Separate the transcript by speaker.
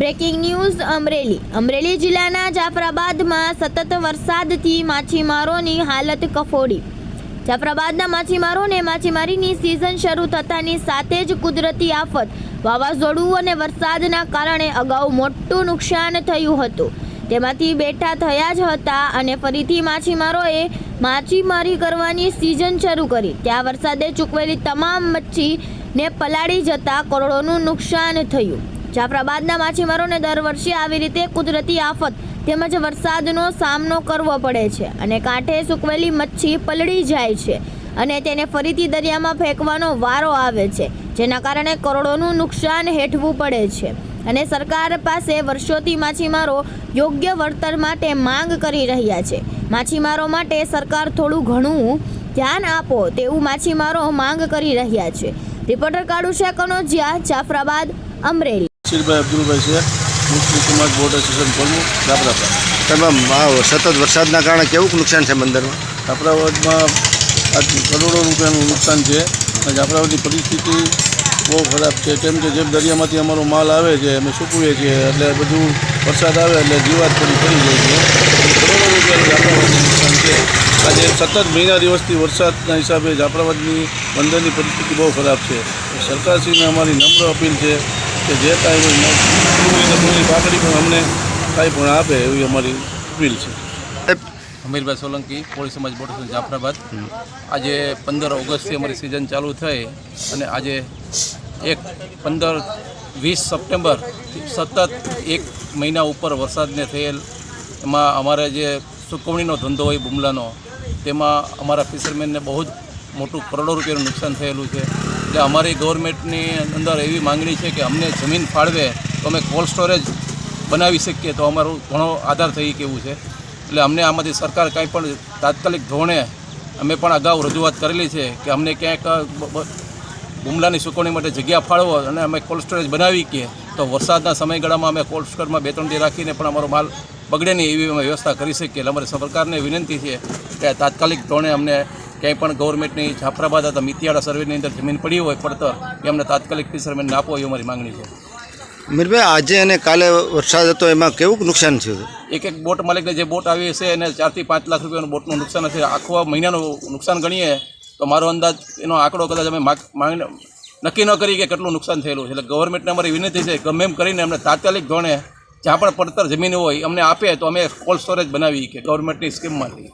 Speaker 1: Breaking news Amreli. Amreli જિલ્લાના જાફરાબાદમાં સતત વરસાદથી માછીમારોની હાલત કફોડી. જાફરાબાદના માછીમારોને માછીમારીની સિઝન શરૂ થતાની સાથે જ કુદરતી આફત. વાવાઝોડું અને વરસાદના કારણે અગાઉ મોટું નુકસાન થયું હતું. તેમાંથી બેઠા થયા જ હતા અને ફરીથી માછીમારોએ માછીમારી કરવાની સિઝન શરૂ કરી. ત્યાં વરસાદે ચૂકવેલી તમામ મચ્છીને પલાળી જતા કરોડોનું નુકસાન થયું. જાફરાબાદના માછીમારોને દર વર્ષે આવી રીતે કુદરતી આફત તેમજ વરસાદનો સામનો કરવો પડે છે અને કાંઠે સૂકવેલી મચ્છી પલળી જાય છે અને તેને ફરીથી દરિયામાં ફેંકવાનો વારો આવે છે, જેના કારણે કરોડોનું નુકસાન હેઠવું પડે છે. અને સરકાર પાસે વર્ષોથી માછીમારો યોગ્ય વળતર માટે માંગ કરી રહ્યા છે. માછીમારો માટે સરકાર થોડું ઘણું ધ્યાન આપો તેવું માછીમારો માંગ કરી રહ્યા છે. રિપોર્ટર કાળુ શાહ કનોજિયા જાફરાબાદ, અમરેલી.
Speaker 2: શીરભાઈ અબ્દુલભાઈ છે. મુસ્લિમ સમાજ બોર્ડ એસોસિએશન પ્રમુખ જાફરાબાદ
Speaker 3: તેમાં સતત વરસાદના કારણે કેવું નુકસાન છે મંદિરમાં
Speaker 2: જાફરાબાદમાં આજ કરોડો રૂપિયાનું નુકસાન છે. અને જાફરાબાદની પરિસ્થિતિ બહુ ખરાબ છે. કેમ કે જેમ દરિયામાંથી અમારો માલ આવે છે અમે સૂકવીએ છીએ એટલે બધું વરસાદ આવે એટલે જીવાત થોડી પડી જાય છે. કરોડો રૂપિયાનું જાફરાબાદનું નુકસાન છે. આજે સતત મહિના દિવસથી વરસાદના હિસાબે જાફરાબાદની બંદરની પરિસ્થિતિ બહુ ખરાબ છે. સરકારશ્રીને અમારી નમ્ર અપીલ છે કે જે કાંઈ પૂરી પૂરી પાકડી પણ અમને કાંઈ પણ આપે એવી અમારી અપીલ છે.
Speaker 4: અમીરભાઈ સોલંકી કોળી સમાજ બોર્ડ જાફરાબાદ. આજે પંદર ઓગસ્ટથી અમારી સિઝન ચાલુ થઈ અને આજે એક પંદર વીસ સપ્ટેમ્બર સતત એક મહિના ઉપર વરસાદને થયેલ એમાં અમારે જે સુકવણીનો ધંધો હોય બુમલાનો તેમાં અમારા ફિશરમેનને બહુ જ મોટું કરોડો રૂપિયાનું નુકસાન થયેલું છે. એટલે અમારી ગવર્મેન્ટની અંદર એવી માંગણી છે કે અમને જમીન ફાળવે, તો અમે કોલ્ડ સ્ટોરેજ બનાવી શકીએ, તો અમારું ઘણો આધાર થઈ કેવું છે. એટલે અમને આમાંથી સરકાર કાંઈ પણ તાત્કાલિક ધોરણે અમે પણ અગાઉ રજૂઆત કરેલી છે કે અમને ક્યાંક બુમલાની સુકવણી માટે જગ્યા ફાળવો અને અમે કોલ્ડ સ્ટોરેજ બનાવી કે, તો વરસાદના સમયગાળામાં અમે કોલ્ડ સ્ટોરમાં બે, ત્રણ દી રાખીને પણ અમારો માલ બગડે નહીં એવી અમે વ્યવસ્થા કરી શકીએ. એટલે અમારી સરકારને વિનંતી છે કે તાત્કાલિક ધોરણે અમને ક્યાંય પણ ગવર્મેન્ટની જાફરાબાદ હતા મિતિયાળા સર્વેની અંદર જમીન પડી હોય પડતર એમને અમને તાત્કાલિક ફિશરમેનને આપો એવી અમારી માંગણી છે.
Speaker 3: મીરભાઈ આજે અને કાલે વરસાદ હતો એમાં કેવું નુકસાન થયું
Speaker 4: એક એક બોટ માલિકને જે બોટ આવી છે એને ચારથી પાંચ લાખ રૂપિયાનું બોટનું નુકસાન હશે. આખો મહિનાનું નુકસાન ગણીએ તો મારો અંદાજ એનો આંકડો કદાચ અમે માગ- માંગ નક્કી ન કરી કે કેટલું નુકસાન થયેલું છે. એટલે ગવર્મેન્ટને અમારી વિનંતી છે ગમે એમ કરીને અમને તાત્કાલિક ધોરણે જ્યાં પણ પડતર જમીન હોય અમને આપે તો અમે કોલ્ડ સ્ટોરેજ બનાવી કે ગવર્મેન્ટની સ્કીમમાંથી